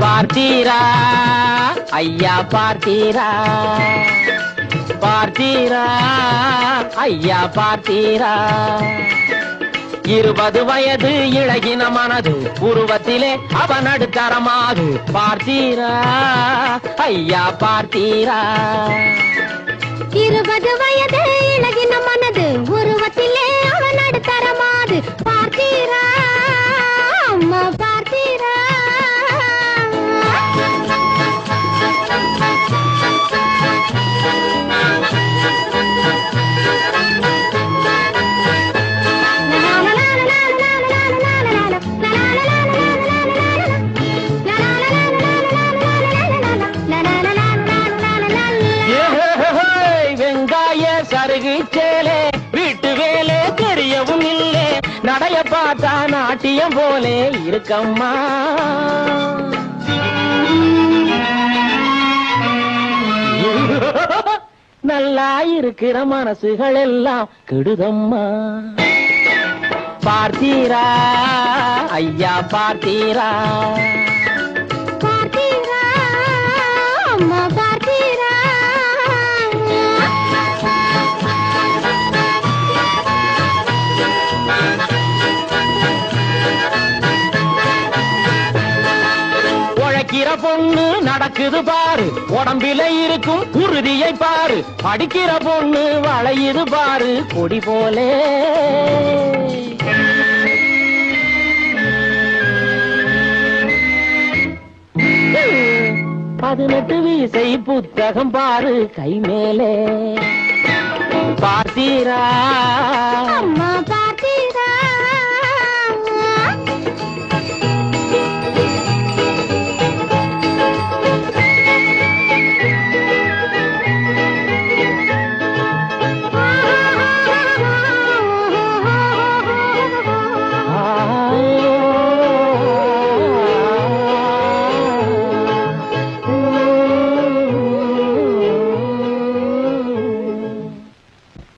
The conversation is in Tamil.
பார்த்தீரா ஐயா பார்த்தீரா. பார்த்தீரா ஐயா பார்த்தீரா. இருபது வயது இழகின மனது உருவத்திலே அவன் பார்த்தீரா ஐயா பார்த்தீரா. இருபது வயது நாட்டியம் போலே இருக்கம்மா. நல்லா இருக்கிற மனசுகள் எல்லாம் கெடுதம்மா. பார்த்தீரா ஐயா பார்த்தீரா பார்த்தீரா. பொண்ணு நடக்குது பாரு. உடம்பில இருக்கும் உறுதியை பாரு. படிக்கிற பொண்ணு வளையுது பாரு. கொடி போலே. பதினெட்டு வீசை புத்தகம் பாரு. கை மேலே. பார்த்தீரா?